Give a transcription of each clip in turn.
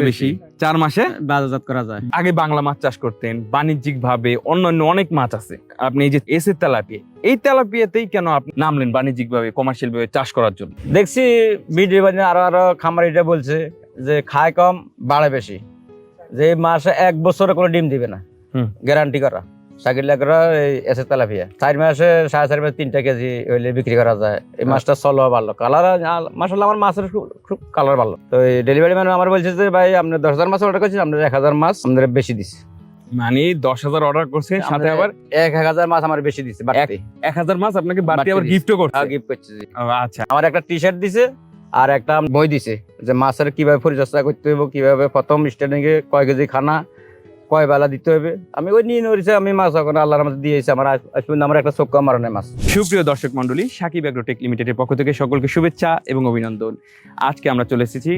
বেশি। চার মাসে? বাজারজাত করা যায়। আগে বাংলা মাছ চাষ করতেন বাণিজ্যিক ভাবে অন্যান্য অনেক মাছ আছে। আপনি এই যে এসে তেলাপিয়া এই তেলাপিয়াতেই কেন আপনি নামলেন বাণিজ্যিক ভাবে কমার্শিয়াল ভাবে চাষ করার জন্য? দেখছি আরও আরও খামারিটা বলছে যে খায় কম বাড়ে বেশি। যে মাসে এক বছরে কোনো ডিম দিবে না। হুম। গ্যারান্টি করা। সাকির লাগরা এই এসে তেলাপিয়া। চার মাসে সাড়ে চার মাসে তিনটা কেজি হইলে বিক্রি করা যায়। এই মাছটা চলো ভালো কালার মাসাল্লাহ আমার মাছের খুব- কালার ভালো তো এই ডেলিভারি ম্যান আমার বলছে যে ভাই আপনি দশ হাজার মাছ অর্ডার করছেন আপনার এক হাজার মাছ আমাদের বেশি দিচ্ছে মানে দশ হাজার অর্ডার করছে সাথে আবার এক হাজার মাছ আমার বেশি দিচ্ছে এক হাজার মাছ আপনাকে বাড়তি আবার দিছে। গিফটও করছে। গিফট করছে আচ্ছা। আমার একটা টি শার্ট দিছে আর একটা বই দিছে যে মাছের কীভাবে পরিচর্যা করতে হবে কীভাবে প্রথম স্টার্টিং এ কয় কেজি খানা কয় বেলা দিতে হবে? আমি ওই নিয়ে নড়িছে আমি মাছ এখন আল্লাহর মধ্যে দিয়েছি আমার আমার একটা চোখ মারা মাছ। সুপ্রিয় দর্শক মন্ডলী সাকিব অ্যাগ্রোটেক লিমিটেডের পক্ষ থেকে সকলকে শুভেচ্ছা এবং অভিনন্দন। আজকে আমরা চলে এসেছি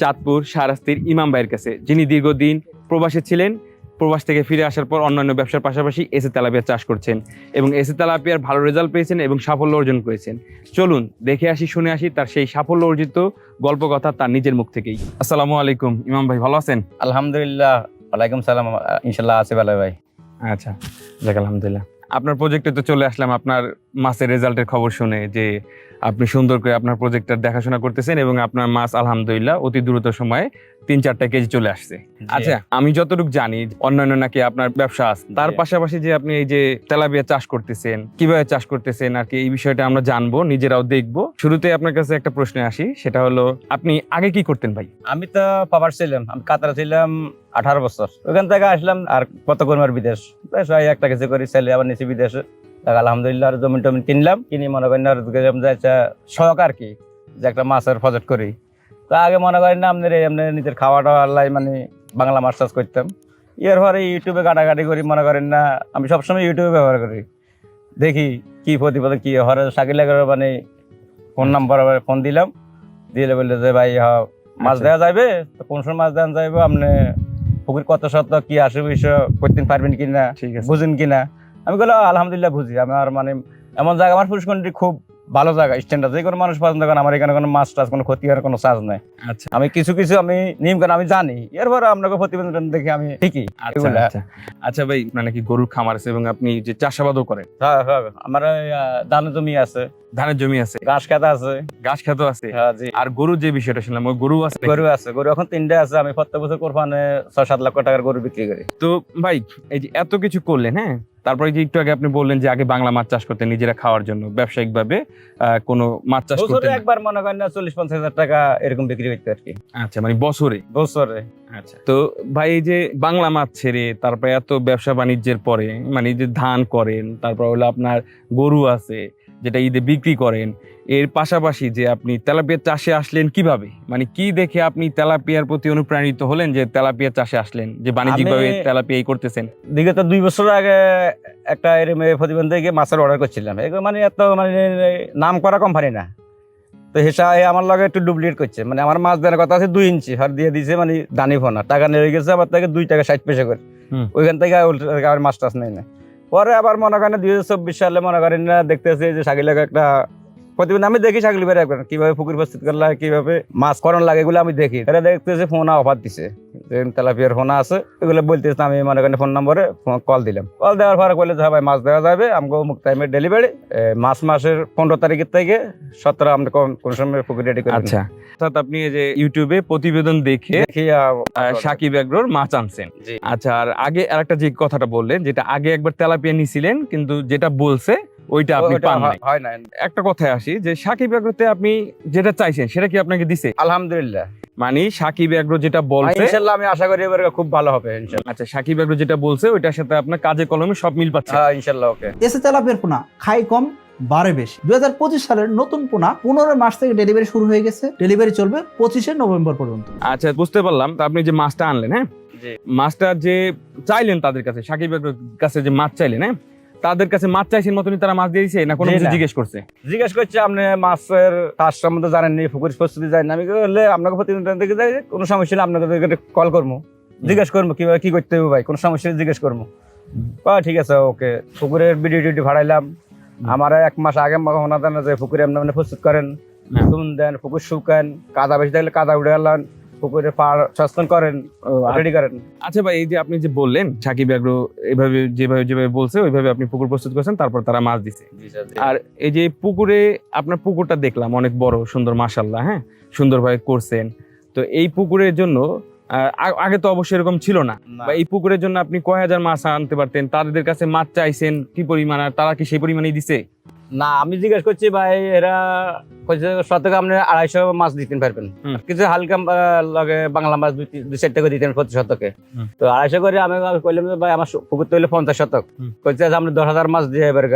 চাঁদপুর সারাস্তির ইমাম ভাইয়ের কাছে যিনি দীর্ঘদিন প্রবাসে ছিলেন। প্রবাস থেকে ফিরে আসার পর অন্যান্য ব্যবসার পাশাপাশি এসে তেলাপিয়া চাষ করছেন এবং এসে তেলাপিয়ার ভালো রেজাল্ট পেয়েছেন এবং সাফল্য অর্জন করেছেন। চলুন দেখে আসি শুনে আসি তার সেই সাফল্য অর্জিত গল্প কথা তার নিজের মুখ থেকেই। আসসালামু আলাইকুম ইমাম ভাই ভালো আছেন? আলহামদুলিল্লাহ ওয়ালাইকুম সালাম ইনশাল্লাহ আছে ভালো ভাই। আচ্ছা যাক, আলহামদুলিল্লাহ। আপনার প্রজেক্টে তো চলে আসলাম, আপনার মাসের রেজাল্টের খবর শুনে যে আপনি সুন্দর করে আপনার প্রজেক্টটার দেখাশোনা করতেছেন এবং আপনার মাছ আলহামদুলিল্লাহ অতি দ্রুত সময়ে তিন চারটা কেজি চলে আসছে। আচ্ছা আমি যতটুকু জানি অন্যান্য নাকি আপনার ব্যবসা আছে। তার পাশাপাশি যে আপনি এই যে তেলাপিয়া চাষ করতেছেন কীভাবে চাষ করতেছেন আর কি এই বিষয়টা আমরা জানব নিজেরাও দেখব। শুরুতে আপনার কাছে একটা প্রশ্ন আসি সেটা হলো আপনি আগে কি করতেন ভাই? আমি তো পাবার ছিলাম আমি কাতারে ছিলাম আঠারো বছর। ওখান থেকে আসলাম আর কত করবার বিদেশ। একটা কিছু করি ছেলে আবার নিচে বিদেশে। আলহামদুলিল্লাহ আর জমিন টমিন কিনলাম কিনে মনে করেন আর শখ আর কি যে একটা মাছের প্রজেক্ট করি। তো আগে মনে করেন না আপনার এমনি নিজের খাওয়া টাওয়া আল্লাহ মানে বাংলা মাছ চাষ করতাম। এর পরে ইউটিউবে কাটাকাটি করি মনে করেন না আমি সবসময় ইউটিউবে ব্যবহার করি। দেখি কি প্রতিপদে কি হরে সাকিল মানে ফোন নাম্বার ফোন দিলাম। দিলে বললে যে ভাই হ্যাঁ মাছ আচ্ছা। দেওয়া যাবে তো কোন সময় মাছ দেওয়া যাইবে? আপনি পুকুর কত শত কি আসে বিষয় করতে পারবেন কিনা বুঝেন কিনা? আমি বললাম আলহামদুলিল্লাহ বুঝি। আমার মানে এমন জায়গা আমার পুরুষকন্ডি খুব ভালো জায়গা স্ট্যান্ডার্ড যে কোনো মানুষ পছন্দ করেন আমার এখানে কোনো মাছ টাছ কোনো ক্ষতি হওয়ার কোনো চার্জ নাই। আচ্ছা। আমি কিছু কিছু আমি নিয়ম কারণ আমি জানি। এরপরে আপনাকে প্রতিবেদন দেখে আমি ঠিকই। আচ্ছা। আচ্ছা। আচ্ছা ভাই মানে কি গরুর খামার আছে এবং আপনি যে চাষাবাদও করেন? হ্যাঁ, হ্যাঁ, আমার ধান জমি আছে। ধানের জমি আছে। ঘাস খেত আছে। গাছ খেতও আছে। হ্যাঁ আর গরুর যে বিষয়টা শুনলাম ওই গরু আছে গরু আছে গরু এখন তিনটে আছে আমি প্রত্যেক বছর কোরবানে ছয় সাত লক্ষ টাকার গরু বিক্রি করি। তো ভাই এই যে এত কিছু করলেন হ্যাঁ? তারপরে যে একটু আগে আপনি বললেন যে আগে বাংলা মাছ চাষ করতেন নিজেরা খাওয়ার জন্য ব্যবসায়িক ভাবে কোনো মাছ চাষ করতেন। একবার মনে করেন না চল্লিশ পঞ্চাশ হাজার টাকা এরকম বিক্রি করতে আর কি। আচ্ছা মানে বছরে? বছরে। আচ্ছা তো ভাই এই যে বাংলা মাছ ছেড়ে তারপরে এত ব্যবসা বাণিজ্যের পরে মানে যে ধান করেন তারপর হলো আপনার গরু আছে যেটা ঈদে বিক্রি করেন এর পাশাপাশি যে আপনি তেলাপিয়া চাষে আসলেন কীভাবে? মানে কি দেখে আপনি তেলাপিয়ার প্রতি অনুপ্রাণিত হলেন যে তেলাপিয়া চাষে আসলেন? যে বাণিজ্যিকভাবে আমি- তেলাপিয়া এই করতেছেন? বিগত দুই বছর আগে একটা এরম এই প্রতিবেদন থেকে মাছের অর্ডার করছিলাম। এগুলো মানে এত মানে নাম করা কোম্পানি না। তো হিসাবে আমার লগে একটু ডুপ্লিকেট করছে। মানে আমার মাছ দেওয়ার কথা আছে দুই ইঞ্চি। আর দিয়ে দিছে মানে দানি ফোনা টাকা নিয়ে গেছে আবার তাকে দুই টাকা ষাট পয়সা করে। ওইখান থেকে আবার মাছ টাছ নেই না। পরে আবার মনে করেন দুই হাজার চব্বিশ সালে মনে করেন দেখতেছি যে সাকিলাকে একটা প্রতিবেদন আমি দেখি সাকিল বেড়ে একবার কীভাবে পুকুর প্রস্তুত করলে কীভাবে মাছ করণ লাগে এগুলো আমি দেখি। তাহলে দেখতেছি ফোনা অফার দিছে। তেলাপিয়ার ফোনা আছে এগুলো বলতেছে আমি মনে করেন ফোন নম্বরে কল দিলাম। কল দেওয়ার পরে বলে যে হ্যাঁ ভাই মাছ দেওয়া যাবে আমাকে মুখ টাইমে ডেলিভারি মাস মাসের পনেরো তারিখের থেকে সতেরো আমরা কোন কোন সময় পুকুর রেডি করি আচ্ছা। অর্থাৎ আপনি যে ইউটিউবে প্রতিবেদন দেখে সাকিব এগ্রোর মাছ আনছেন। আচ্ছা আর আগে আরেকটা যে কথাটা বললেন যেটা আগে একবার তেলাপিয়া নিছিলেন কিন্তু যেটা বলছে ওইটা আপনি পান নাই। হয়- না একটা কথায় আসি যে সাকিব এগ্রোতে আপনি যেটা চাইছেন সেটা কি আপনাকে দিছে? আলহামদুলিল্লাহ। মানে সাকিব এগ্রো যেটা বলছে ইনশাল্লাহ আমি আশা করি এবার খুব ভালো হবে ইনশাল্লাহ। আচ্ছা সাকিব এগ্রো যেটা বলছে ওইটার সাথে আপনার কাজে কলমে সব মিল পাচ্ছে। হ্যাঁ ইনশাল্লাহ ওকে। এসে তেলাপিয়ার পোনা খাই কম বাড়ে বেশি। দুই হাজার পঁচিশ সালের নতুন পোনা পনেরো মাস থেকে ডেলিভারি শুরু হয়ে গেছে। ডেলিভারি চলবে পঁচিশে নভেম্বর পর্যন্ত। আচ্ছা বুঝতে পারলাম। তো আপনি যে মাছটা আনলেন হ্যাঁ। মাছটা যে চাইলেন তাদের কাছে সাকিব এগ্রোর কাছে যে মাছ চাইলেন হ্যাঁ? তাদের কাছে মাছ চাইছেন মতনই তারা মাছ দিয়ে দিছে না কোনো কিছু জিজ্ঞেস করছে? জিজ্ঞেস করছে আপনি মাছের কাজ সম্বন্ধে জানেন নি? পুকুর প্রস্তুতি জানেন না। আমি বললে আপনাকে প্রতিদিন দেখে যাই কোনো সমস্যা হলে আপনাকে কল করব। জিজ্ঞেস করব কীভাবে কি করতে হবে ভাই? কোনো সমস্যা হলে জিজ্ঞেস করব। বা ঠিক আছে ওকে পুকুরের ভিডিও টিডিও ভাড়াইলাম। আমার এক মাস আগে ওনাদের যে পুকুরে আপনি এমনি প্রস্তুত করেন। হ্যাঁ। চুন দেন পুকুর শুকান কাদা বেশি থাকলে কাদা উঠে আনলেন। পুকুরে পাড় সচেতন করেন রেডি করেন। আচ্ছা ভাই এই যে আপনি যে বললেন সাকিব ব্যাগ্র এভাবে যেভাবে যেভাবে বলছে ওইভাবে আপনি পুকুর প্রস্তুত করছেন তারপর তারা মাছ দিছে। আর এই যে পুকুরে আপনার পুকুরটা দেখলাম অনেক বড় সুন্দর মাশাল্লাহ হ্যাঁ? সুন্দরভাবে করছেন। তো এই পুকুরের জন্য আহ, আগে তো অবশ্যই এরকম ছিল না। বা এই পুকুরের জন্য আপনি কয় হাজার মাছ আনতে পারতেন? তাদের কাছে মাছ চাইছেন কি পরিমাণ? আর তারা কি সেই পরিমাণেই দিছে? না আমি জিজ্ঞেস করছি ভাই এরা শতকে আপনি আড়াইশো মাছ দিতেন পারবেন। কিছু হালকা লাগে বাংলা মাছ দুই চার টাকা দিতেন প্রতি শতকে। তো আড়াইশো করে আমি কইলাম ভাই আমার পুকুর তৈলে পঞ্চাশ শতক। কইছে আমরা আপনি দশ হাজার মাছ দিয়ে এবার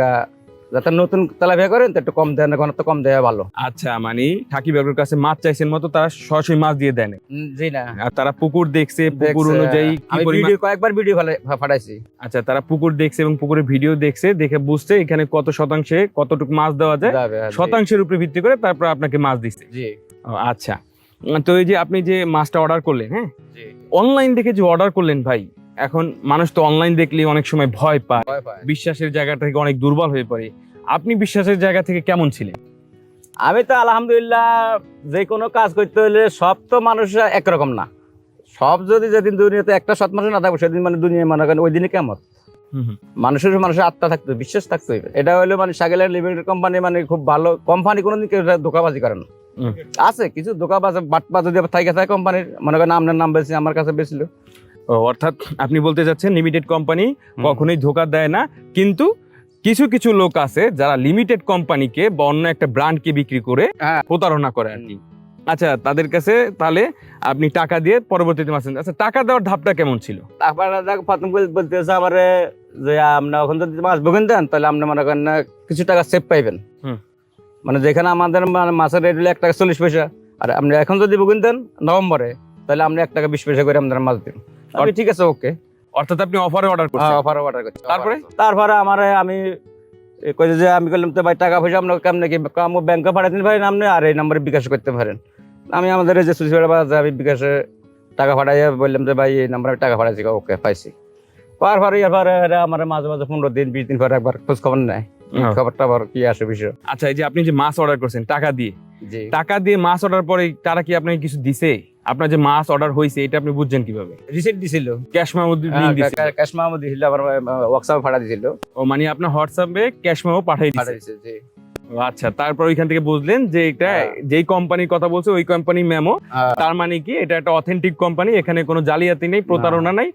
যাতে নতুন তেলাপিয়া করেন তো একটু কম দেন তো কম দেওয়া ভালো। আচ্ছা মানে সাকিব ব্যাগ্রের কাছে মাছ চাইছেন মতো তারা সরাসরি মাছ দিয়ে দেন জি না। আর তারা পুকুর দেখছে পুকুর অনুযায়ী আমি ভিডিও কয়েকবার ভিডিও পাঠাইছি আচ্ছা তারা পুকুর দেখছে এবং পুকুরের ভিডিও দেখছে দেখে বুঝছে এখানে কত শতাংশে কতটুকু মাছ দেওয়া যায়। হ্যাঁ। শতাংশের উপরে ভিত্তি করে তারপর আপনাকে মাছ দিচ্ছে। জি। আচ্ছা। তো এই যে আপনি যে মাছটা অর্ডার করলেন হ্যাঁ? অনলাইন দেখে যে অর্ডার করলেন ভাই এখন মানুষ তো অনলাইন দেখলে অনেক সময় ভয় পায়। বিশ্বাসের জায়গাটা থেকে অনেক দুর্বল হয়ে পড়ে। আপনি বিশ্বাসের জায়গা থেকে কেমন ছিলেন? আমি তো আলহামদুলিল্লাহ যে কোনো কাজ করতে হলে সব তো মানুষ একরকম না। সব যদি যেদিন দুনিয়াতে একটা সৎ মানুষ না থাকবে সেদিন মানে দুনিয়া মনে করেন ওই দিনে কেমন মানুষের মানুষের আত্মা থাকতে হবে, বিশ্বাস থাকতে হবে। এটা হলো মানে সাগেলের লিমিটেড কোম্পানি মানে খুব ভালো কোম্পানি কোনোদিন কেউ ধোকাবাজি করে না। আছে কিছু ধোকাবাজ বাটপা যদি থাকে থাকে কোম্পানির মনে করেন আপনার নাম বেশি আমার কাছে বেছিল অর্থাৎ আপনি বলতে চাচ্ছেন লিমিটেড কোম্পানি কখনোই ধোকা দেয় না কিন্তু কিছু কিছু লোক আছে যারা লিমিটেড কোম্পানিকে বা অন্য একটা ব্র্যান্ডকে বিক্রি করে হ্যাঁ। প্রতারণা করে আর কি আচ্ছা তাদের কাছে তাহলে আপনি টাকা দিয়ে পরবর্তীতে নিন। আচ্ছা টাকা দেওয়ার ধাপটা কেমন ছিল দেখ প্রথম বলতেছে আমারে যে আপনি এখন যদি মাছ বগুন দেন তাহলে আপনি মনে করেন কিছু টাকা সেভ পাইবেন। মানে যেখানে আমাদের মাছের রেট হলো এক টাকা চল্লিশ পয়সা আর আপনি এখন যদি বগুন দেন নভেম্বরে তাহলে আপনি এক টাকা বিশ পয়সা করে আমাদের মাছ দিন ঠিক আছে ওকে অর্থাৎ আপনি অফারে অর্ডার করছেন। অফার অর্ডার করছি তারপরে? তারপরে আমার আমি কইছে যে আমি বললাম তো ভাই টাকা পয়সা আপনার কেমনে কি আমার ব্যাংকে পাঠাতেন পারেন আপনি আর এই নাম্বারে বিকাশ করতে পারেন। আমি আমাদের যে সুচিপাড়া বাজার আমি বিকাশে টাকা পাঠাই বললাম যে ভাই এই নাম্বারে টাকা পাঠাইছি ওকে পাইছি। পার পরে এরপরে এরা আমার মাঝে মাঝে পনেরো দিন বিশ দিন পরে একবার খোঁজ খবর নেয়। খবরটা আবার কি আসে বিষয়। আচ্ছা এই যে আপনি যে মাছ অর্ডার করছেন টাকা দিয়ে। টাকা দিয়ে মাছ অর্ডার পরে তারা কি আপনাকে কিছু দিছে? আপনার যে মাছ অর্ডার হয়েছে এটা আপনি বুঝছেন কীভাবে? রিসিট দিছিল। ক্যাশ মেমো ক্যাশ মাহমুদ দিছিল। আবার ওয়ার্কশপ ভাড়া দিছিল। ও মানে আপনার হোয়াটসঅ্যাপে ক্যাশ মেমো পাঠিয়ে জি। আচ্ছা তারপর ওইখান থেকে বুঝলেন যে এটা হ্যাঁ। যেই কোম্পানির কথা বলছে ওই কোম্পানি মেমো হ্যাঁ। তার মানে কি এটা একটা অথেন্টিক কোম্পানি এখানে কোনো জালিয়াতি নেই প্রতারণা নাই।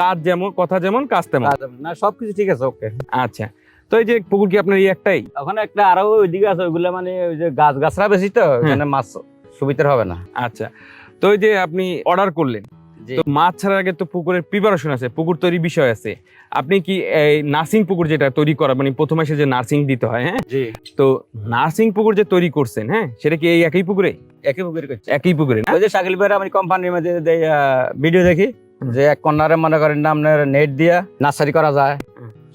কাজ যেমন কথা যেমন কাজ তেমন। না সবকিছু ঠিক আছে ওকে আচ্ছা তো এই যে পুকুর কি আপনার এই একটাই? ওখানে একটা আরও ওইদিকে আছে ওইগুলো মানে ওই যে গাছ গাছরা বেশি তো ওখানে মাছ সুবিধার হবে না। আচ্ছা তো এই যে আপনি অর্ডার করলেন তো মাছ ছাড়ার আগে তো পুকুরের প্রিপারেশন আছে পুকুর তৈরি বিষয় আছে। আপনি কি এই নার্সিং পুকুর যেটা তৈরি করা মানে প্রথমে এসে যে নার্সিং দিতে হয় হ্যাঁ? তো নার্সিং পুকুর যে তৈরি করছেন হ্যাঁ সেটা কি এই একই পুকুরে? একই পুকুরি একই পুকুরে ওই যে শাকিল ভাইয়ের আমি কোম্পানির মধ্যে ভিডিও দেখি যে এক কর্নারে মনে করেন আপনার নেট দিয়া নার্সারি করা যায়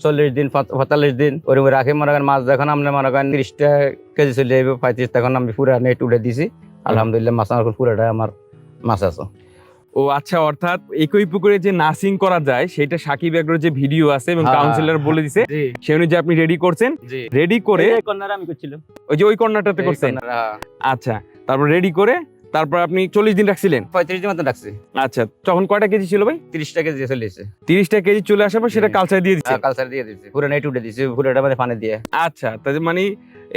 চল্লিশ দিন পঁয়- পঁয়তাল্লিশ দিন ওরকম রাখি মনে করেন মাছ যখন আপনি মনে করেন তিরিশটা কেজি চলে যাবে পঁয়ত্রিশ তখন আমি পুরা নেট উঠে দিছি। আলহামদুলিল্লাহ মাছ আমার পুরাটা আমার মাছ আছে। ও আচ্ছা অর্থাৎ একই পুকুরে যে নার্সিং করা যায় সেটা সাকিব এগ্রোর যে ভিডিও আছে এবং হ্যাঁ। কাউন্সিলর বলে দিছে সে অনুযায়ী আপনি রেডি করছেন রেডি করে কর্নারে আমি করছিলাম। ওই যে ওই কর্নারটাতে করছেন? হ্যাঁ। আচ্ছা তারপর রেডি করে তারপর আপনি চল্লিশ দিন রাখছিলেন? পঁয়ত্রিশ দিন মতো রাখছি। আচ্ছা তখন কয়টা কেজি ছিল ভাই? তিরিশটা কেজি চলে এসেছে। তিরিশটা কেজি চলে আসার পর সেটা কালচার দিয়ে দিচ্ছে। কালচার দিয়ে দিচ্ছি। পুরো নেট উঠে দিচ্ছি পুরোটা মানে পানি দিয়ে। আচ্ছা তাহলে মানে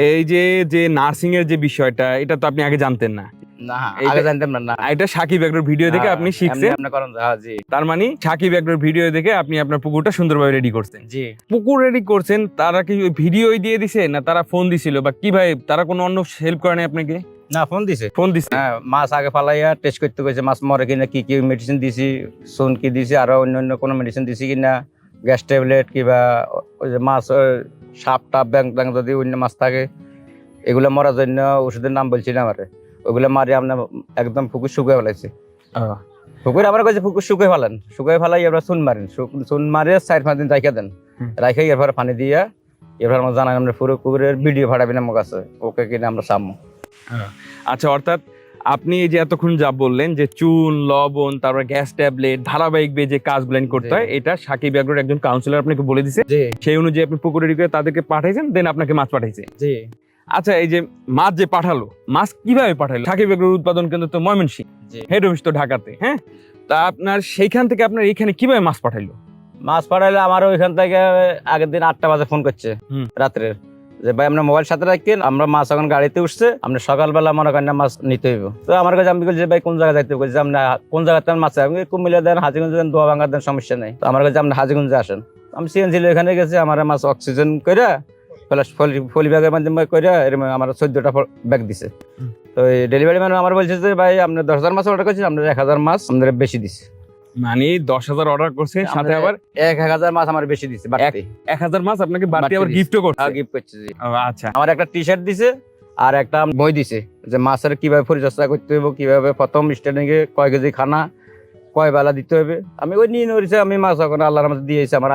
এই যে যে নার্সিং এর যে বিষয়টা এটা তো আপনি আগে জানতেন না। না এইটা- আগে জানতাম না না। এটা সাকিব এগ্রোর ভিডিও দেখে আপনি শিখছেন। আপনি করেন জি। তার মানে সাকিব এগ্রোর ভিডিও দেখে আপনি আপনার পুকুরটা সুন্দরভাবে রেডি করছেন। জি। পুকুর রেডি করছেন তারা কি ভিডিওই দিয়ে দিছে না তারা ফোন দিছিল? বা কি ভাই তারা কোনো অন্য হেল্প করে নাই আপনাকে? না ফোন দিছে। ফোন দিছে? হ্যাঁ মাছ আগে ফালাইয়া টেস্ট করতে কইছে মাছ মরে কিনা কি কি মেডিসিন দিছি সোন কি দিছি আরও অন্য অন্য কোনো মেডিসিন দিছি কিনা গ্যাস ট্যাবলেট কিবা ওই যে মাছ সাপ টাপ ব্যাং ব্যাং যদি অন্য মাছ থাকে এগুলো মরার জন্য ওষুধের নাম বলছিলাম আমারে। ওগুলো মারি আপনার একদম পুকুর শুকিয়ে ফেলাইছে। পুকুর আমরা কইছে পুকুর শুকিয়ে ফেলেন। শুকিয়ে ফেলাই এবার চুন মারেন। চুন মারে চার পাঁচ দিন রাখে দেন। রাখে এরপরে পানি দিয়া এবার আমার জানা আমরা পুরো পুকুরের ভিডিও ফাটাবেন আমার কাছে ওকে কিনা আমরা সামো আচ্ছা অর্থাৎ আপনি এই যে এতক্ষণ যা বললেন যে চুন লবণ তারপর গ্যাস ট্যাবলেট ধারাবাহিক যে কাজগুলো করতে হয় এটা সাকিব একজন কাউন্সিলর আপনাকে বলে দিছে। সেই অনুযায়ী আপনি পুকুর তাদেরকে পাঠাইছেন দেন আপনাকে মাছ পাঠাইছে। জি। আচ্ছা এই যে মাছ যে পাঠালো মাছ কীভাবে পাঠালো? সাকিব এগ্রোর উৎপাদন কেন্দ্র তো ময়মনসিংহ জি। হেড অফিস তো ঢাকাতে হ্যাঁ? তা আপনার সেইখান থেকে আপনার এখানে কীভাবে মাছ পাঠাইলো? মাছ পাঠাইলে আমার ওইখান থেকে আগের দিন আটটা বাজে ফোন করছে। রাত্রের। যে ভাই আমরা মোবাইল সাথে রাখেন আমরা মাছ এখন গাড়িতে উঠছে আমরা সকালবেলা মনে করেন না মাছ নিতে হইব। তো আমার কাছে আমি বলছি ভাই কোন জায়গায় যাইতে বলছি আমরা কোন জায়গাতে মাছ? আমি কুমিল্লা দেন হাজিগঞ্জ দেন দোয়া ভাঙ্গা দেন সমস্যা নেই। তো আমার কাছে আপনি হাজিগঞ্জে আসেন। আমি সিএনজি এখানে গেছি আমার মাছ অক্সিজেন করে প্লাস ফলি ব্যাগের মাধ্যমে করে এরকম আমার চোদ্দটা ব্যাগ দিছে। তো এই ডেলিভারি ম্যান আমার বলছে যে ভাই আপনি দশ হাজার মাছ অর্ডার করছেন আপনার এক হাজার মাছ আমাদের বেশি দিছে। মানে দশ হাজার অর্ডার করছে সাথে আবার এক এক হাজার মাছ আমার বেশি দিছে এক হাজার মাছ আপনাকে বাড়তি আবার। গিফটও করছে। গিফট করছে আচ্ছা। আমার একটা টি শার্ট দিছে আর একটা বই দিছে যে মাছের কীভাবে পরিচর্যা করতে হবে কীভাবে প্রথম স্টার্টিংয়ে কয় কেজি খানা কয় বেলা দিতে হবে? আমি ওই নিয়ে নড়িছে আমি মাছ এখন আল্লাহর মধ্যে দিয়েছি আমার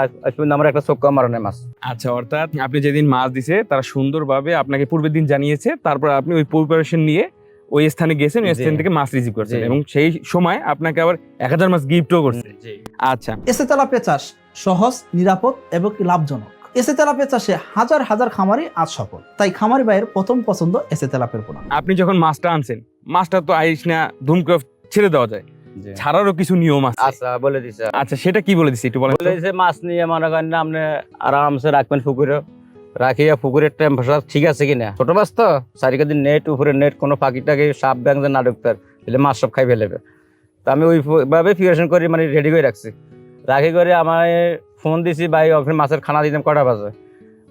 আমার একটা চোখ মারনে মাছ। আচ্ছা অর্থাৎ আপনি যেদিন মাছ দিছে তারা সুন্দরভাবে আপনাকে পূর্বের দিন জানিয়েছে তারপর আপনি ওই প্রিপারেশন নিয়ে ওই স্থানে গেছেন ওই স্থান থেকে মাছ রিসিভ করছেন এবং সেই সময় আপনাকে আবার এক হাজার মাছ গিফটও করছে। আচ্ছা। এসে তেলাপিয়া চাষ সহজ নিরাপদ এবং লাভজনক। এসে তেলাপিয়া চাষে হাজার হাজার খামারি আজ সফল। তাই খামারি ভাইয়ের প্রথম পছন্দ এসে তেলাপিয়ার পোনা। আপনি যখন মাছটা আনছেন মাছটা তো আইস না ধুম করে ছেড়ে দেওয়া যায়। ছাড়ারও কিছু নিয়ম আছে? আচ্ছা বলে দিছে। আচ্ছা সেটা কি বলে দিচ্ছে একটু বলেন বলে দিছে মাছ নিয়ে মনে করেন না আপনি আরামসে রাখবেন পুকুরে রাখিয়া পুকুরের টেম্পারেচার ঠিক আছে কিনা। ছোট মাছ তো চারিকা দিন নেট উপরে নেট কোনো পাখি টাকি সাপ ব্যাং যে না ঢুকতে তাহলে মাছ সব খাই ফেলেবে। তো আমি ওইভাবে প্রিপারেশন করে মানে রেডি করে রাখছি। রাখি করে আমার ফোন দিছি ভাই ওখানে মাছের খানা দিতাম কটা বাজে?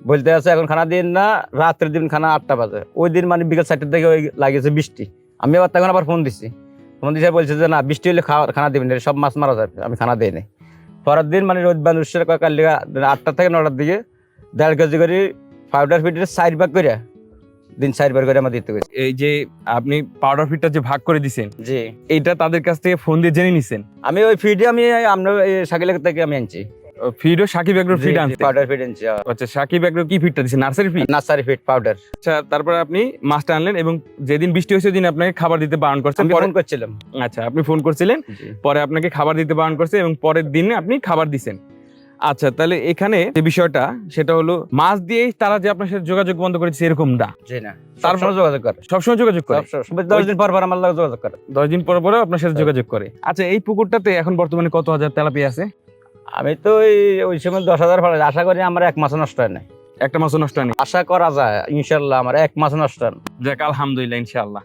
বলতে আছে এখন খানা দিন না রাত্রের দিন খানা আটটা বাজে। ওই দিন মানে বিকেল চারটের দিকে ওই লাগিয়েছে বৃষ্টি। আমি আবার তখন আবার ফোন দিছি। ফোন সাহেব বলছে যে না বৃষ্টি হলে খাওয়া খানা দেবেন সব মাছ মারা যাবে আমি খানা দিই নাই। পরের দিন মানে রোদ কয়েকটা লেগে আটটা থেকে নটার দিকে দেড় কেজি করে পাউডার ফিটের সাইড ভাগ করে দিন সাইড ভাগ করে আমার দিতে গেছে এই যে আপনি পাউডার ফিটটা যে ভাগ করে দিছেন জি। এইটা তাদের কাছ থেকে ফোন দিয়ে জেনে নিছেন? আমি ওই ফিডে আমি আমরা সাকিলের থেকে আমি আনছি। সাকিব ফিড আনছে। পাউডার ফিড আনছি আচ্ছা সাকিব এগ্রো কি ফিডটা দিচ্ছে nursery feed nursery feed powder আচ্ছা তারপরে আপনি মাছটা আনলেন এবং যেদিন বৃষ্টি হয়েছে দিন আপনাকে খাবার দিতে বারণ করছেন। আমি ফোন করছিলাম। আচ্ছা আপনি ফোন করছিলেন পরে আপনাকে খাবার দিতে বারণ করছে এবং পরের দিনে আপনি খাবার দিছেন। আচ্ছা তাহলে এখানে যে বিষয়টা সেটা হলো মাছ দিয়েই তারা যে আপনার সাথে যোগাযোগ বন্ধ করেছে এরকম না তারপর যোগাযোগ করে। সবসময় যোগাযোগ করে? দশ দিন পর পর আমার যোগাযোগ করে। দশ দিন পর পরে আপনার সাথে যোগাযোগ করে। আচ্ছা এই পুকুরটাতে এখন বর্তমানে কত হাজার তেলাপিয়া আছে? আমি তো ওই ওই সময় দশ হাজার ফলে আশা করি আমার এক মাসও নষ্ট হয় না একটা মাসে নষ্ট হয়নি? আশা করা যায় ইনশাল্লাহ আমার এক মাসও নষ্ট হয় না যাক আলহামদুলিল্লাহ ইনশাল্লাহ।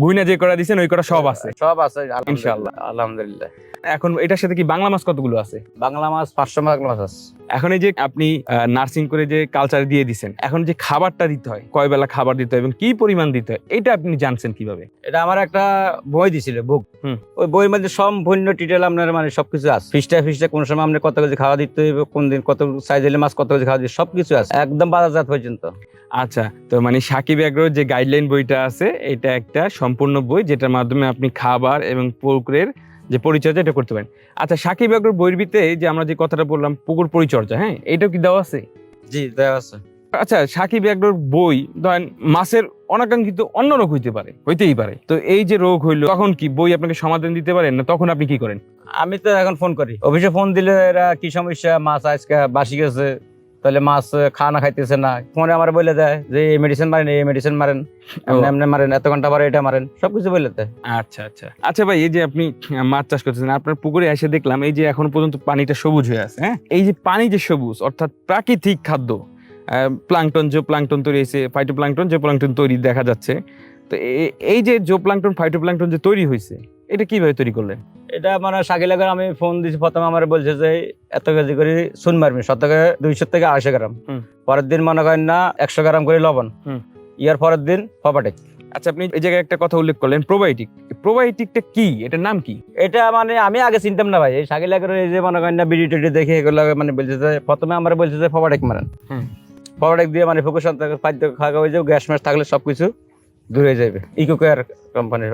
গুইনা যে করা দিচ্ছেন ওই করা সব আছে। সব আছে ইনশাআল্লাহ। ইনশাল্লাহ। আলহামদুলিল্লাহ। এখন এটার সাথে কি বাংলা মাছ কতগুলো আছে? বাংলা মাছ পাঁচশো বাংলা মাছ আছে। এখন এই যে আপনি নার্সিং করে যে কালচার দিয়ে দিছেন এখন যে খাবারটা দিতে হয় কয় বেলা খাবার দিতে হয় এবং কি পরিমাণ দিতে হয় এটা আপনি জানছেন কীভাবে? এটা আমার একটা বই দিছিল বুক। ওই বইয়ের মধ্যে সম্পূর্ণ ডিটেল আপনার মানে সবকিছু আছে। ফিসটা ফিসটা কোন সময় আপনি কত কেজি খাওয়া দিতে হবে কোন দিন কত সাইজ হলে মাছ কত কেজি খাওয়া দিতে সবকিছু আছে। একদম বাজারজাত পর্যন্ত। আচ্ছা তো মানে সাকিব এগ্রোর যে গাইডলাইন বইটা আছে এটা একটা সম্পূর্ণ বই যেটার মাধ্যমে আপনি খাবার এবং পুকুরের যে পরিচর্যা এটা করতে পারেন। আচ্ছা সাকিব এগ্রোর বইয়ের যে আমরা যে কথাটা বললাম পুকুর পরিচর্যা হ্যাঁ? এটাও কি দেওয়া আছে? জি দেওয়া আছে। আচ্ছা সাকিব এগ্রোর বই ধরেন মাছের অনাকাঙ্ক্ষিত অন্য রোগ হইতে পারে হইতেই পারে। তো এই যে রোগ হইল তখন কি বই আপনাকে সমাধান দিতে পারেন না তখন আপনি কি করেন? আমি তো এখন ফোন করি। অফিসে ফোন দিলে এরা কি সমস্যা? মাছ আজকে বাসি গেছে তাহলে মাছ খানা খাইতেছে না। ফোনে আমার বলে দেয় যে এই মেডিসিন মারেন এই মেডিসিন মারেন এমনি মারেন এত ঘণ্টা পরে এটা মারেন সবকিছু বলে দেয়। আচ্ছা আচ্ছা। আচ্ছা ভাই এই যে আপনি মাছ চাষ করতেছেন আপনার পুকুরে এসে দেখলাম এই যে এখনও পর্যন্ত পানিটা সবুজ হয়ে আছে হ্যাঁ? এই যে পানি যে সবুজ অর্থাৎ প্রাকৃতিক খাদ্য প্লাংটন যে প্লাংটন তৈরি হয়েছে ফাইটো প্লাংটন যে প্লাংটন তৈরি দেখা যাচ্ছে। তো এই যে জো প্লাংটন ফাইটো প্লাংটন যে তৈরি হয়েছে এটা কীভাবে তৈরি করলেন এটা মানে সাকিলাকে আমি ফোন দিছি প্রথমে আমার বলছে যে এত কেজি করে সুন মারবি শতকে দুইশো থেকে আড়াইশো গ্রাম। পরের দিন মনে করেন না একশো গ্রাম করে লবণ। ইয়ার পরের দিন ফপাটেক আচ্ছা আপনি এই জায়গায় একটা কথা উল্লেখ করলেন প্রোবায়োটিক প্রোবায়োটিকটা কি? এটার নাম কি? এটা মানে আমি আগে চিনতাম না ভাই। এই সাকিলাকের এই যে মনে করেন না বিডি টিডি দেখে এগুলো মানে বলছে যে প্রথমে আমার বলছে যে ফপাটেক মারেন। ফপাটেক দিয়ে মানে সন্তান খাদ্য খাওয়া হয়ে যাবে গ্যাস ম্যাস থাকলে সবকিছু। দূর যাবে ইকো কেয়ার কোম্পানির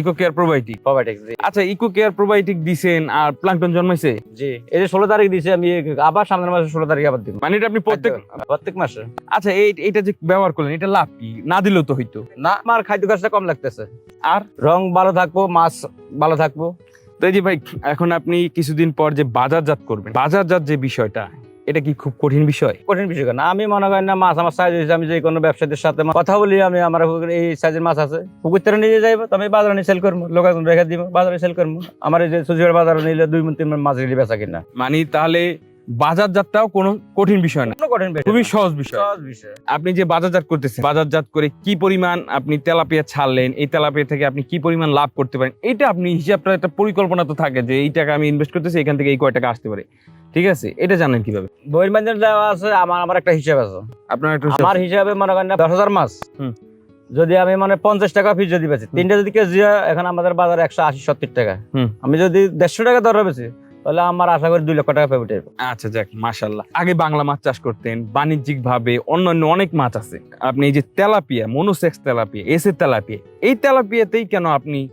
ইকো কেয়ার প্রোবায়োটিক ফপাটেক আচ্ছা ইকো কেয়ার প্রোবায়োটিক দিছেন আর প্লাংটন জন্মাইছে? জি। এই যে ষোলো তারিখ দিছি আমি আবার সামনের মাসে ষোলো তারিখ আবার দিব। মানে এটা আপনি প্রত্যেক প্রত্যেক মাসে। আচ্ছা এই এটা যে ব্যবহার করলেন এটা লাভ কি? না দিলেও তো হইতো। না আমার খাদ্য খরচটা কম লাগতেছে। আর? রং ভালো থাকব মাছ ভালো থাকব। তো এই যে ভাই এখন আপনি কিছুদিন পর যে বাজারজাত করবেন বাজারজাত যে বিষয়টা এটা কি খুব কঠিন বিষয়? কঠিন বিষয় না আমি মনে করি না মাছ আমার সাইজ হয়েছে, আমি যে কোনো ব্যবসায়ীদের সাথে কথা বলি, আমি আমার এই সাইজের মাছ আছে। পুকুর তারা নিয়ে যাইবো তো আমি বাজারে নিয়ে সেল করব লোকজন রেখে দিব, বাজারে সেল করব। আমার এই যে সুজিয়ার বাজারে নিলে দুই তিন মাছ বেচা কিনা। মানে তাহলে বাজারজাতটাও কোনো কঠিন বিষয় না। কঠিন খুবই সহজ বিষয়। আপনি যে বাজারজাত করতেছেন বাজারজাত করে কি পরিমাণ আপনি তেলাপিয়া ছাড়লেন এই তেলাপিয়া থেকে আপনি কি পরিমাণ লাভ করতে পারেন এটা আপনি হিসাবটা একটা পরিকল্পনা তো থাকে যে এই টাকা আমি ইনভেস্ট করতেছি এখান থেকে এই কয় টাকা আসতে পারে। ঠিক আছে? এটা জানেন কীভাবে? বইয়ের মাধ্যমে দেওয়া আছে আমার আমার একটা হিসাব আছে। আপনার একটা আমার হিসাবে মনে করেন দশ হাজার মাস। হুম। যদি আমি মানে পঞ্চাশ টাকা ফিস যদি বেছি তিনটা যদি কেজি হয়, এখন আমাদের বাজারে একশো আশি সত্তর টাকা। আমি যদি দেড়শো টাকা দর বেছি তাহলে আমার আশা করি দুই লক্ষ টাকা উঠে আচ্ছা যাক মাশাল্লাহ আগে বাংলা মাছ চাষ করতেন বাণিজ্যিক ভাবে অন্যান্য অনেক মাছ আছে। আপনি এই যে তেলাপিয়া মনোসেক্স তেলাপিয়া এসে তেলাপিয়া এই তেলাপিয়াতেই কেন আপনি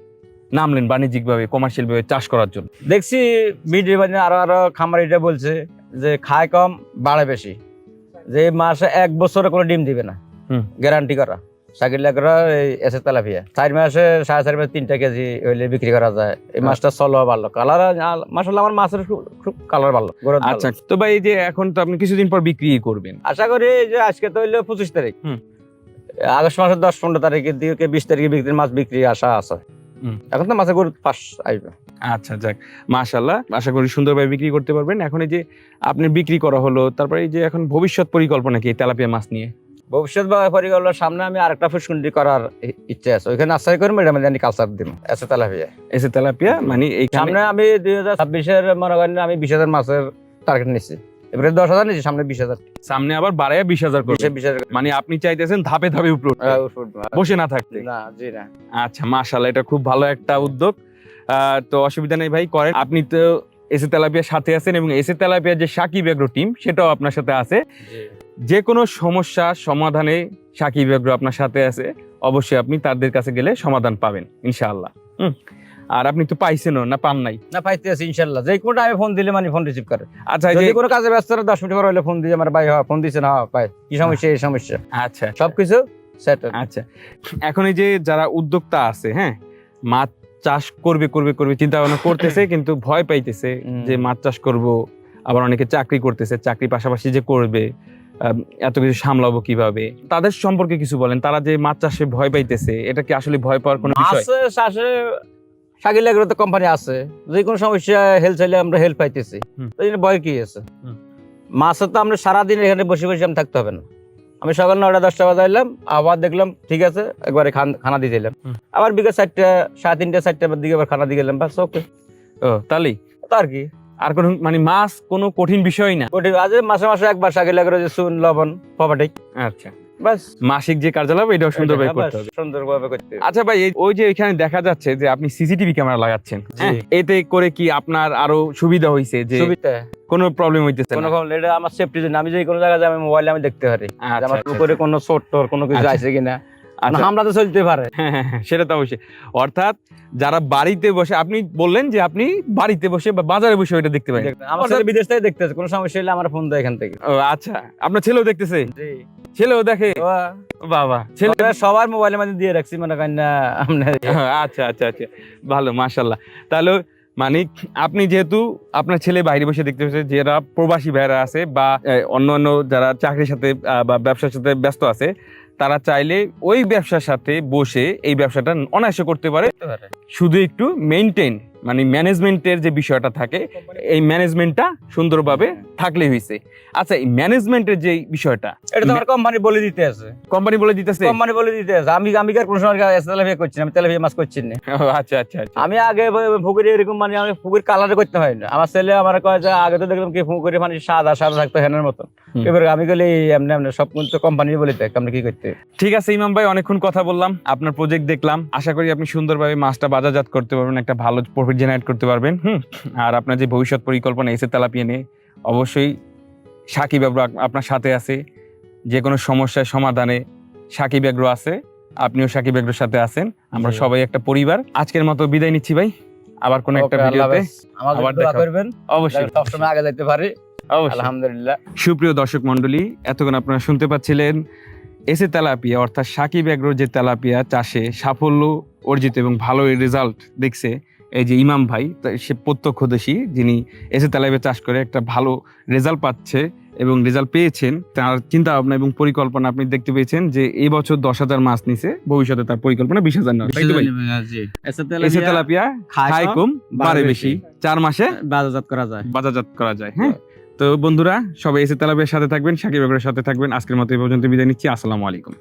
নামলেন বাণিজ্যিক ভাবে কমার্শিয়াল ভাবে চাষ করার জন্য? দেখছি মিডিয়া মানে আরও আরও খামারিটা বলছে যে খায় কম বাড়ে বেশি। যে মাসে এক বছরে কোনো ডিম দিবে না। হুম। গ্যারান্টি করা। সাকিল লাগরা এই এসে তেলাপিয়া। চার মাসে সাড়ে চার মাসে তিনটা কেজি হইলে বিক্রি করা যায়। এই মাছটা চলো ভালো কালার মাসাল্লাহ আমার মাছের খুব- কালার ভালো আচ্ছা তো ভাই এই যে এখন তো আপনি কিছুদিন পর বিক্রি করবেন। আশা করি যে আজকে তো হইল পঁচিশ তারিখ। আগস্ট মাসের দশ পনেরো তারিখের দিকে বিশ তারিখে বিক্রির মাছ বিক্রি আশা আছে। এখন তো মাছের গরু পাস আসবে আচ্ছা যাক। মাশাল্লাহ আশা করি সুন্দরভাবে বিক্রি করতে পারবেন। এখন এই যে আপনি বিক্রি করা হলো তারপরে এই যে এখন ভবিষ্যৎ পরিকল্পনা কি তেলাপিয়া মাছ নিয়ে? ভবিষ্যৎ বা পরিকল্পনার সামনে আমি আরেকটা ফুসকুন্ডি করার ইচ্ছে আছে। ওইখানে আশ্রয় করব এটা আমি কালচার দিব এসে তেলাপিয়া। এসে তেলাপিয়া মানে এই সামনে আমি দুই হাজার ছাব্বিশের মনে করেন আমি বিশ হাজার মাসের টার্গেট নিচ্ছি এবারে দশ হাজার নিচ্ছি সামনে বিশ হাজার। সামনে আবার বাড়ায় বিশ হাজার বিশ হাজার মানে আপনি চাইতেছেন ধাপে ধাপে উপরে। বসে না থাকতে। না জি না। আচ্ছা মাশাল্লাহ এটা খুব ভালো একটা উদ্যোগ। আহ, তো অসুবিধা নেই ভাই করেন। আপনি তো এসে তেলাপিয়ার সাথে আছেন এবং এসে তেলাপিয়ার যে সাকিব এগ্রো টিম সেটাও আপনার সাথে আছে। যে কোনো সমস্যা সমাধানে সাকিব এগ্রো আপনার সাথে আছে অবশ্যই আপনি তাদের কাছে গেলে সমাধান পাবেন ইনশাআল্লাহ। হুম? আর আপনি তো পাইছেনও না পান নাই? না পাইতে আছি ইনশাল্লাহ যে কোনো টাইমে ফোন দিলে মানে ফোন রিসিভ করে। আচ্ছা যদি যে কোনো কাজে ব্যস্ত দশ মিনিট পর হলে ফোন দিয়ে আমার ভাই হ্যাঁ ফোন দিছে না হ্যাঁ, পাই কি সমস্যা এই সমস্যা? আচ্ছা সবকিছু সেট আচ্ছা। এখন এই যে যারা উদ্যোক্তা আছে হ্যাঁ মাছ চাষ করবে করবে করবে চিন্তা ভাবনা করতেছে কিন্তু ভয় পাইতেছে যে মাছ চাষ করব আবার অনেকে চাকরি করতেছে চাকরি পাশাপাশি যে করবে এত কিছু সামলাবো কীভাবে? তাদের সম্পর্কে কিছু বলেন। তারা যে মাছ চাষে ভয় পাইতেছে এটা কি আসলে ভয় পাওয়ার কোনো বিষয়? আছে শ্বাসে সাকিল তো কোম্পানি আছে। যে কোনো সমস্যা হেল্প চাইলে আমরা হেল্প পাইতেছি। তো ভয় কি আছে? মাছে তো আমরা সারাদিন এখানে বসে বসে আমি থাকতে হবে না। আমি সকাল নয়টা দশটা বাজে এলাম আবার দেখলাম ঠিক আছে একবারে খান- দিয়ে দিলাম আবার বিকেল চারটা সাড়ে তিনটা চারটার দিকে আবার খানা দিয়ে গেলাম বাস ওকে ও তাহলেই তো আর কি। আর কোনো মানে মাছ কোনো কঠিন বিষয় না। আজ মাসে মাসে একবার সাকিল এগ্রো যে চুন লবণ পপাটিক আচ্ছা। বাস মাসিক যে কার্যালয় এটাও সুন্দরভাবে করতে হবে। সুন্দরভাবে করতে আচ্ছা ভাই ওই যে এখানে দেখা যাচ্ছে যে আপনি সিসিটিভি ক্যামেরা লাগাচ্ছেন হ্যাঁ, এতে করে কি আপনার আরও সুবিধা হয়েছে যে কোনো প্রবলেম হইতেছে কোনো কোনো এটা আমার সেফটির জন্য। আমি যে কোনো জায়গায় যাই, আমি মোবাইলে আমি দেখতে পারি। আচ্ছা, আমার আচ্ছা, উপরে কোনো চোট টোর কোনো কিছু আচ্ছা। আছে কিনা। আচ্ছা। হামলা তো চলতে পারে। হ্যাঁ, হ্যাঁ, হ্যাঁ, সেটা তো অবশ্যই। অর্থাৎ যারা বাড়িতে বসে আপনি বললেন যে আপনি বাড়িতে বসে বা বাজারে বসে ওইটা দেখতে পারেন। আমার ছেলে বিদেশ থেকে দেখতেছে কোনো সমস্যা হলে আমার ফোন দেয় এখান থেকে। ও আচ্ছা। আপনার ছেলেও দেখতেছে? ছেলেও দেখে? বাবা। ছেলে সবার মোবাইলের মধ্যে দিয়ে রাখছি মনে করেন না আপনার আচ্ছা আচ্ছা আচ্ছা। ভালো মাশাল্লাহ তাহলে মানে আপনি যেহেতু আপনার ছেলে বাইরে বসে দেখতে পাচ্ছে যারা প্রবাসী ভাইরা আছে বা অন্য অন্য যারা চাকরির সাথে বা ব্যবসার সাথে ব্যস্ত আছে তারা চাইলে ওই ব্যবসার সাথে বসে এই ব্যবসাটা অনায়াসে করতে পারে। শুধু একটু মেনটেন মানে ম্যানেজমেন্টের যে বিষয়টা থাকে এই ম্যানেজমেন্টটা সুন্দরভাবে থাকলেই হয়েছে আচ্ছা এই ম্যানেজমেন্টের যে বিষয়টা এটা তো আমার কোম্পানি বলে দিতে আছে। কোম্পানি বলে দিতেছে? কোম্পানি বলে দিতে আছে। আমি আমি কি আর কোনো সময় তেলাপিয়া করছি না? আমি তেলাপিয়া মাছ করছি না। আচ্ছা আচ্ছা আচ্ছা। আমি আগে পুকুরে এরকম মানে আমি পুকুর কালারে করতে হয় না। আমার ছেলে আমার কয় যে আগে তো দেখলাম কি পুকুরে মানে সাদা সাদা থাকতো হেনের মতন হুম। এবার আমি গেলে এমনি এমনি সব কিন্তু কোম্পানি বলে দেখ আমরা কি করতে। ঠিক আছে ইমাম ভাই অনেকক্ষণ কথা বললাম। আপনার প্রজেক্ট দেখলাম। আশা করি আপনি সুন্দরভাবে মাছটা বাজারজাত করতে পারবেন একটা ভালো প্রফিট জেনারেট করতে পারবেন হুম? আর আপনার যে ভবিষ্যৎ পরিকল্পনা এসে তেলাপিয়া নিয়ে অবশ্যই সাকিব আগ্রো আপ- আপনার সাথে আছে। যে কোনো সমস্যার সমাধানে সাকিব আগ্রো আছে আপনিও সাকিব আগ্রোর সাথে আছেন। আমরা সবাই একটা পরিবার। আজকের মতো বিদায় নিচ্ছি ভাই। আবার কোনো একটা ভিডিওতে আবার দেখা করবেন। অবশ্যই। সবসময় আগে যেতে পারি। আলহামদুলিল্লাহ। সুপ্রিয় দর্শক মণ্ডলী এতক্ষণ আপনারা শুনতে পাচ্ছিলেন এসে তেলাপিয়া অর্থাৎ সাকিব এগ্রোর যে তেলাপিয়া চাষে সাফল্য অর্জিত এবং ভালো রেজাল্ট দেখছে এই যে ইমাম ভাই সে প্রত্যক্ষদর্শী যিনি এসে তেলাপিয়া চাষ করে একটা ভালো রেজাল্ট পাচ্ছে এবং রেজাল্ট পেয়েছেন তার চিন্তা ভাবনা এবং পরিকল্পনা আপনি দেখতে পেয়েছেন যে এই বছর দশ হাজার মাছ নিছে ভবিষ্যতে তার পরিকল্পনা বিশ হাজার তেলাপিয়া কম বাড়ে বেশি। চার মাসে বাজারজাত করা যায়। বাজারজাত করা যায় হ্যাঁ? তো বন্ধুরা সবাই এসে তেলাপিয়ার সাথে থাকবেন সাকিব সাথে থাকবেন। আজকের মতো এই পর্যন্ত বিদায় নিচ্ছি। আসসালামু আলাইকুম।